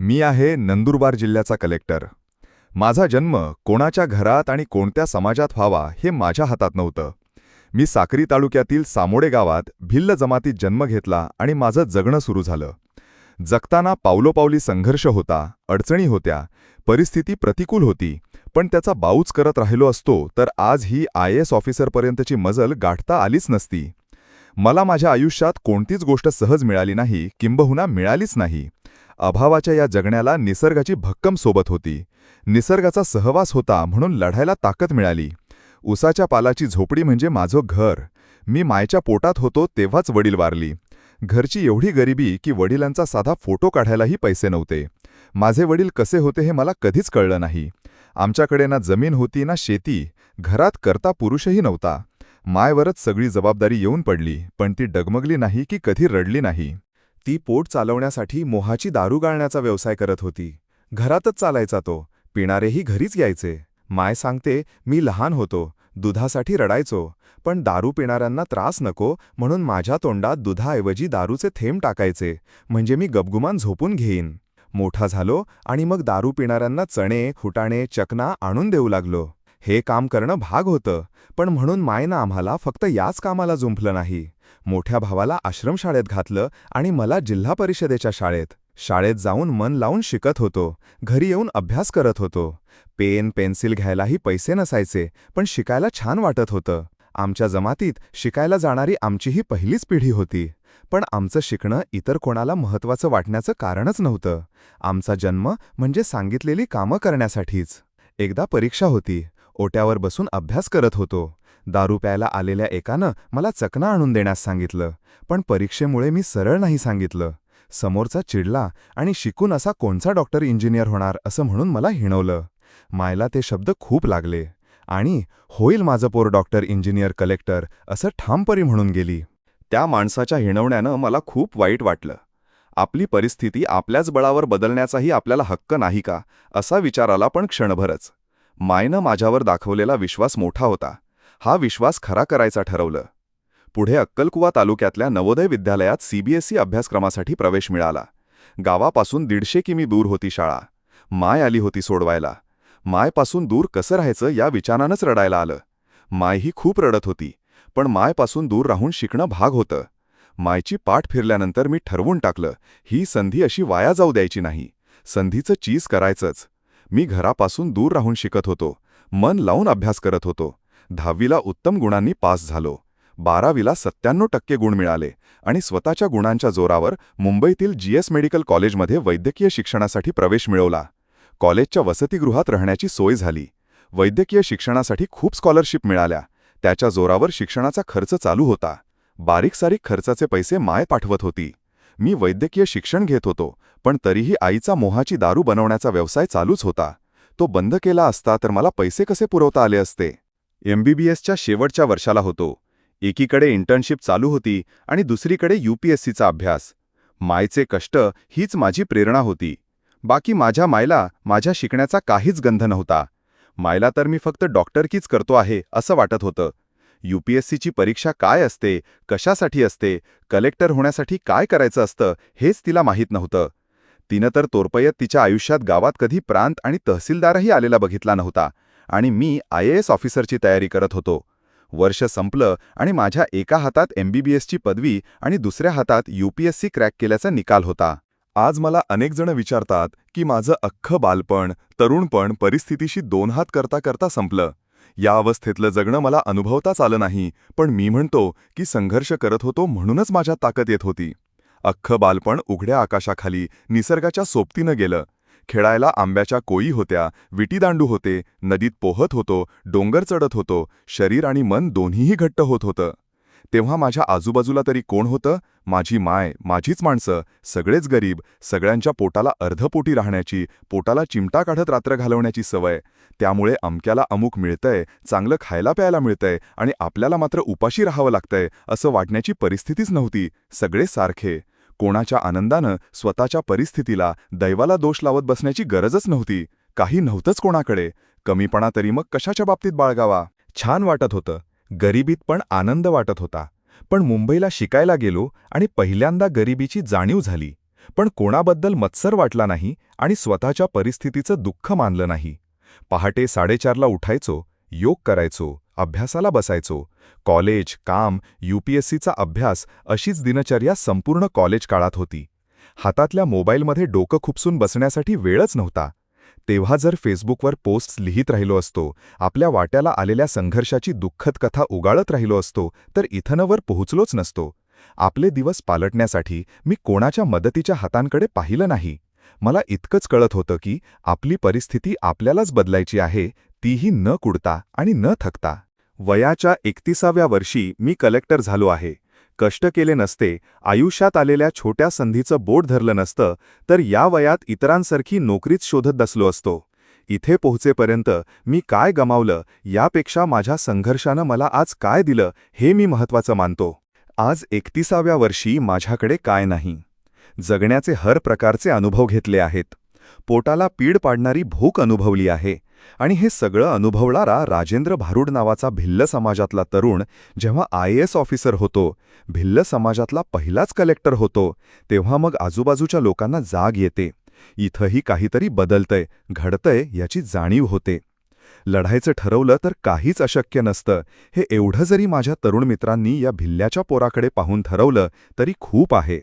मी आहे नंदुरबार जिल्ह्याचा कलेक्टर. माझा जन्म कोणाच्या घरात आणि कोणत्या समाजात व्हावा हे माझ्या हातात नव्हतं. मी साक्री तालुक्यातील सामोडे गावात भिल्ल जमातीत जन्म घेतला आणि माझं जगणं सुरू झालं. जगताना पावलोपावली संघर्ष होता अडचणी होत्या परिस्थिती प्रतिकूल होती पण त्याचा बाऊच करत राहिलो असतो तर आज ही आय एस ऑफिसरपर्यंतची मजल गाठता आलीच नसती. मला माझ्या आयुष्यात कोणतीच गोष्ट सहज मिळाली नाही किंबहुना मिळालीच नाही. अभावाच्या या जगण्याला निसर्गाची भक्कम सोबत होती. निसर्गाचा सहवास होता म्हणून लढायला ताकद मिळाली. उसाच्या पालाची झोपडी म्हणजे माझं घर. मी मायच्या पोटात होतो तेव्हाच वडील वारली. घरची एवढी गरिबी की वडिलांचा साधा फोटो काढायलाही पैसे नव्हते. माझे वडील कसे होते हे मला कधीच कळलं नाही. आमच्याकडे ना जमीन होती ना शेती. घरात करता पुरुषही नव्हता. मायवरच सगळी जबाबदारी येऊन पडली पण ती डगमगली नाही की कधी रडली नाही. ती पोट चालवण्यासाठी मोहाची दारू गाळण्याचा व्यवसाय करत होती. घरातच चालायचा तो पिणारेही घरीच यायचे. माय सांगते मी लहान होतो दुधासाठी रडायचो पण दारू पिणाऱ्यांना त्रास नको म्हणून माझ्या तोंडात दुधाऐवजी दारूचे थेंब टाकायचे म्हणजे मी गबगुमान झोपून घेईन. मोठा झालो आणि मग दारू पिणाऱ्यांना चणे हुटाणे चकना आणून देऊ लागलो. हे काम करणं भाग होतं पण म्हणून मायनं आम्हाला फक्त याच कामाला जुंपलं नाही. मोठ्या भावाला आश्रमशाळेत घातलं आणि मला जिल्हा परिषदेच्या शाळेत. शाळेत जाऊन मन लावून शिकत होतो घरी येऊन अभ्यास करत होतो. पेन पेन्सिल घ्यायलाही पैसे नसायचे पण शिकायला छान वाटत होतं. आमच्या जमातीत शिकायला जाणारी आमची ही पहिलीच पिढी होती. पण आमचं शिकणं इतर कोणाला महत्त्वाचं वाटण्याचं कारणच नव्हतं. आमचा जन्म म्हणजे सांगितलेली कामं करण्यासाठीच. एकदा परीक्षा होती. ओट्यावर बसून अभ्यास करत होतो. दारू प्यायला आलेल्या एकानं मला चकना आणून देण्यास सांगितलं पण परीक्षेमुळे मी सरळ नाही सांगितलं. समोरचा चिडला आणि शिकून असा कोणचा डॉक्टर इंजिनियर होणार असं म्हणून मला हिणवलं. मायला ते शब्द खूप लागले. आणि होईल माझं पोर डॉक्टर इंजिनियर कलेक्टर असं ठामपरी म्हणून गेली. त्या माणसाच्या हिणवण्यानं मला खूप वाईट वाटलं. आपली परिस्थिती आपल्याच बळावर बदलण्याचाही आपल्याला हक्क नाही का असा विचार आला पण क्षणभरच. मायनं माझ्यावर दाखवलेला विश्वास मोठा होता. हा विश्वास खरा करायचा ठरवलं. पुढे अक्कलकुवा तालुक्यातल्या नवोदय विद्यालयात सीबीएसई अभ्यासक्रमासाठी प्रवेश मिळाला. गावापासून दीडशे किमी दूर होती शाळा. माय आली होती सोडवायला. मायपासून दूर कसं राहायचं या विचारानंच रडायला आलं. माय ही खूप रडत होती पण मायपासून दूर राहून शिकणं भाग होतं. मायची पाठ फिरल्यानंतर मी ठरवून टाकलं ही संधी अशी वाया जाऊ द्यायची नाही. संधीचं चीज करायचंच. मी घरापासून दूर राहून शिकत होतो. मन लावून अभ्यास करत होतो. दहावीला उत्तम गुणांनी पास झालो. बारावीला सत्त्याण्णव टक्के गुण मिळाले आणि स्वतःच्या गुणांच्या जोरावर मुंबईतील जीएस मेडिकल कॉलेजमध्ये वैद्यकीय शिक्षणासाठी प्रवेश मिळवला. कॉलेजच्या वसतिगृहात राहण्याची सोय झाली. वैद्यकीय शिक्षणासाठी खूप स्कॉलरशिप मिळाल्या. त्याच्या जोरावर शिक्षणाचा खर्च चालू होता. बारीकसारीक खर्चाचे पैसे माय पाठवत होती. मी वैद्यकीय शिक्षण घेत होतो. पण तरीही आईचा मोहाची दारू बनवण्याचा व्यवसाय चालूच होता. तो बंद केला असता तर मला पैसे कसे पुरवता आले असते? एमबीबीएसच्या शेवटच्या वर्षाला होतो. एकीकडे इंटर्नशिप चालू होती आणि दुसरीकडे यूपीएससीचा अभ्यास. मायचे कष्ट हीच माझी प्रेरणा होती. बाकी माझ्या मायला माझ्या शिकण्याचा काहीच गंध नव्हता. मायला तर मी फक्त डॉक्टरकीच करतो आहे असं वाटत होतं. यूपीएससीची परीक्षा काय असते कशासाठी असते कलेक्टर होण्यासाठी काय करायचं असतं हेच तिला माहीत नव्हतं. तिनं तर तोरपयत तिच्या आयुष्यात गावात कधी प्रांत आणि तहसीलदारही आलेला बघितला नव्हता आणि मी आय ए एस ऑफिसरची तयारी करत होतो. वर्ष संपलं आणि माझ्या एका हातात एमबीबीएसची पदवी आणि दुसऱ्या हातात यूपीएससी क्रॅक केल्याचा निकाल होता. आज मला अनेक जण विचारतात की माझं अख्खं बालपण तरुणपण परिस्थितीशी दोन हात करता करता संपलं. या अवस्थेतलं जगणं मला अनुभवताच आलं नाही पण मी म्हणतो की संघर्ष करत होतो म्हणूनच माझ्यात ताकद येत होती. अख्खं बालपण उघड्या आकाशाखाली निसर्गाच्या सोबतीनं गेलं. खेळायला आंब्याच्या कोई होत्या विटीदांडू होते नदीत पोहत होतो डोंगर चढत होतो शरीर आणि मन दोन्हीही घट्ट होत होतं. तेव्हा माझ्या आजूबाजूला तरी कोण होतं? माझी माय माझीच माणसं सगळेच गरीब सगळ्यांच्या पोटाला अर्धपोटी राहण्याची पोटाला चिमटा काढत रात्र घालवण्याची सवय. त्यामुळे अमक्याला अमुक मिळतंय चांगलं खायला प्यायला मिळतंय आणि आपल्याला मात्र उपाशी राहावं लागतंय असं वाटण्याची परिस्थितीच नव्हती. सगळे सारखे. कोणाच्या आनंदानं स्वतःच्या परिस्थितीला दैवाला दोष लावत बसण्याची गरजच नव्हती. काही नव्हतंच कोणाकडे. कमीपणा तरी मग कशाच्या बाबतीत बाळगावा? छान वाटत होतं. गरिबीत पण आनंद वाटत होता. पण मुंबईला शिकायला गेलो आणि पहिल्यांदा गरिबीची जाणीव झाली. पण कोणाबद्दल मत्सर वाटला नाही आणि स्वतःच्या परिस्थितीचं दुःख मानलं नाही. पहाटे साडेचारला उठायचो योग करायचो. अभ्यासाला बसायचो. कॉलेज काम यूपीएससीचा अभ्यास अशीच दिनचर्या संपूर्ण कॉलेज काळात होती. हातातल्या मोबाईलमध्ये डोकं खुपसून बसण्यासाठी वेळच नव्हता. तेव्हा जर फेसबुकवर पोस्ट्स लिहित राहिलो असतो आपल्या वाट्याला आलेल्या संघर्षाची दुःखद कथा उगाळत राहिलो असतो तर इथनवर पोहोचलोच नसतो. आपले दिवस पालटण्यासाठी मी कोणाच्या मदतीच्या हातांकडे पाहिलं नाही. मला इतकंच कळत होतं की आपली परिस्थिती आपल्यालाच बदलायची आहे तीही न कुडता आणि न थकता. वयाच्या एकतिसाव्या वर्षी मी कलेक्टर झालो आहे. कष्ट केले नसते आयुष्यात आलेल्या छोट्या संधीचं बोट धरलं नसतं तर या वयात इतरांसारखी नोकरीच शोधत बसलो असतो. इथे पोहोचेपर्यंत मी काय गमावलं यापेक्षा माझ्या संघर्षानं मला आज काय दिलं हे मी महत्वाचं मानतो. आज एकतिसाव्या वर्षी माझ्याकडे काय नाही. जगण्याचे हर प्रकारचे अनुभव घेतले आहेत. पोटाला पीड पाडणारी भूक अनुभवली आहे. आणि हे सगळं अनुभवणारा राजेंद्र भारूड नावाचा भिल्ल समाजातला तरुण जेव्हा आय एस ऑफिसर होतो भिल्ल समाजातला पहिलाच कलेक्टर होतो तेव्हा मग आजूबाजूच्या लोकांना जाग येते. इथंही काहीतरी बदलतंय घडतंय याची जाणीव होते. लढायचं ठरवलं तर काहीच अशक्य नसतं. हे एवढं जरी माझ्या तरुण मित्रांनी या भिल्ल्याच्या पोराकडे पाहून ठरवलं तरी खूप आहे.